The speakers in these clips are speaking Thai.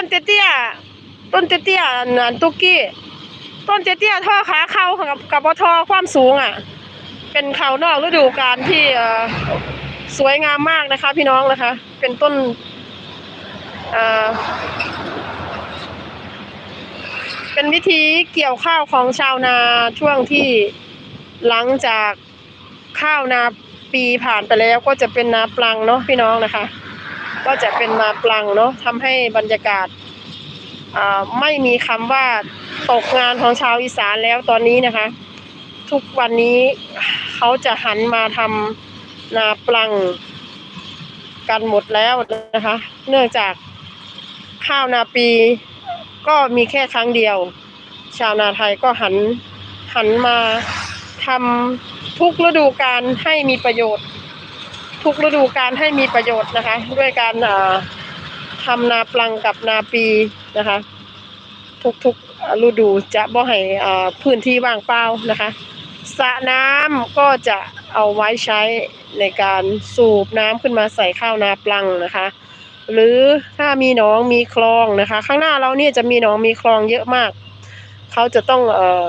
ต้นเตี้ยๆต้นเตี้ยๆนันตุกกี้ต้นเตี้ยๆท่อขาเข้ากับกับบทอความสูงอะ เป็นเขานอกฤดูกาลที่สวยงามมากนะคะ พี่น้องนะคะ เป็นต้นเอ่อเป็นวิธีเกี่ยวข้าวของชาวนาช่วงที่หลังจากข้าวนาปีผ่านไปแล้วก็จะเป็นนาปลังเนาะพี่น้องนะคะ ก็จะเป็นนาปลังเนาะทำให้บรรยากาศไม่มีคำว่าตกงานของชาวอีสานแล้วตอนนี้นะคะ ทุกวันนี้เขาจะหันมาทำนาปลังกันหมดแล้วนะคะ เนื่องจากข้าวนาปีก็มีแค่ครั้งเดียว ชาวนาไทยก็หันหันมาทำทุกฤดูกาลให้มีประโยชน์ ทุกฤดูกาลให้มีประโยชน์นะคะ ด้วยการอ่าทำนาปลังกับนาปีนะคะ ทุกๆฤดูจะบ่ให้อ่าพื้นที่ว่างเปล่านะคะสระน้ำก็จะเอาไว้ใช้ในการสูบน้ำขึ้นมาใส่ข้าวนาปลังนะคะ หรือถ้ามีหนองมีคลองนะคะ ข้างหน้าเราเนี่ยจะมีหนองมีคลองเยอะมาก เขาจะต้องเอ่อ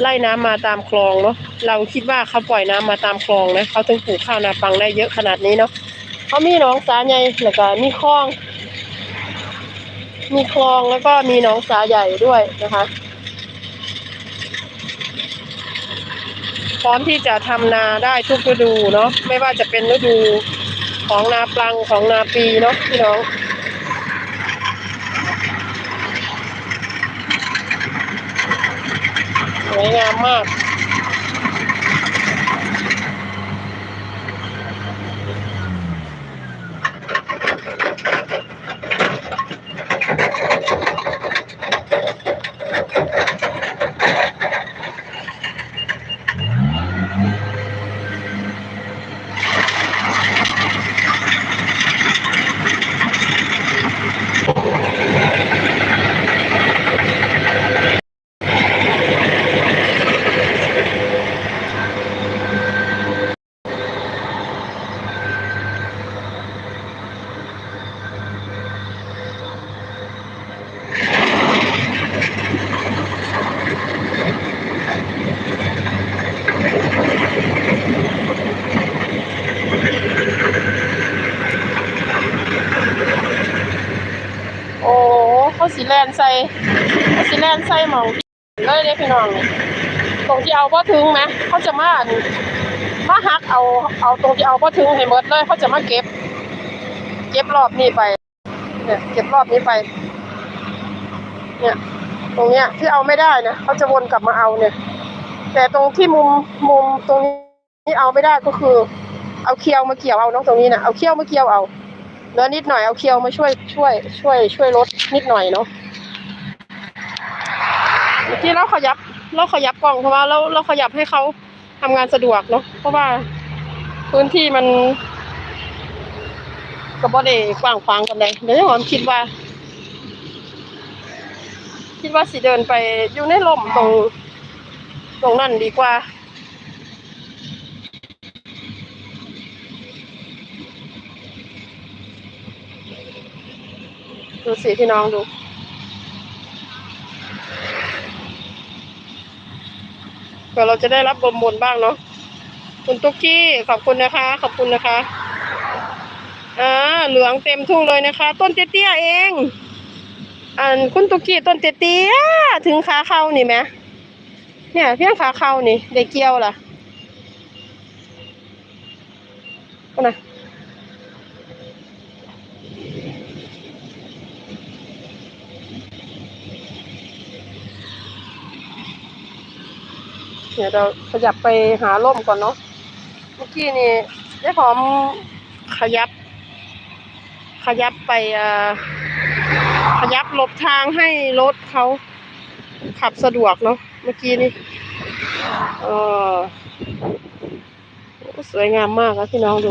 ไล่น้ำมาตามคลองเนาะเราคิดว่าเขาปล่อยน้ำมาตามคลองนะเขาถึงปลูกข้าวนาปังได้เยอะขนาดนี้เนาะเขามีหนองสาใหญ่แล้วก็มีคลอง มีคลองแล้วก็มีหนองสาใหญ่ด้วยนะคะพร้อมที่จะทำนาได้ทุกฤดูเนาะไม่ว่าจะเป็นฤดูของนาปลังของนาปีเนาะพี่น้อง วยงามมาก โอ้เขา สีแลนใส่เขาสีแลนใส่หมองเลยเด้พี่น้องตรงที่เอาบ่ถึงไหมเขาจะมามาหักเอาเอาตรงที่เอาบ่ถึงให้หมดเลยเขาจะมาเก็บ เก็บรอบนี้ไปเนี่ยเก็บรอบนี้ไป เนี่ย ตรงเนี้ยที่เอาไม่ได้นะเขาจะวนกลับมาเอาเนี่ย แต่ตรงที่มุมมุมตรงนี้เอาไม่ได้ก็คือ เอาเคียวมาเกี่ยวเอาเนาะตรงนี้นะเอาเคียวมาเกี่ยวเอา เหลือนิดหน่อยเอาเคียวมาช่วยช่วย ช่วย ช่วยลดนิดหน่อยเนาะเมื่อกี้เราขยับเราขยับกล่องเพราะว่าเราเราขยับให้เขาทำงานสะดวกเนาะเพราะว่าพื้นที่มันก็บ่ได้กว้างขวางกันเลยเดี๋ยวหอมคิดว่า คิดว่าสิเดินไปอยู่ในลมตรง ตรงนั้นดีกว่า ดูสิพี่น้องดูเดี๋ยวเราจะได้รับบมบนบ้างเนาะคุณตุ๊กกี้ขอบคุณนะคะ ขอบคุณนะคะอ่าเหลืองเต็มทุ่งเลยนะคะ ต้นเตี้ยเอง อันคุณตุ๊กกี้ต้นเตี้ยถึงขาเข้านี่ไหมเนี่ยเพียงขาเข้านี่ได้เกี่ยวล่ะก็นะ เดี๋ยวเราขยับไปหาร่มก่อนเนาะเมื่อกี้นี่ได้หอมขยับ ขยับไปอ่อขยับหลบทางให้รถเขาขับสะดวกเนาะเมื่อกี้นี่เออสวยงามมากครับพี่น้องดู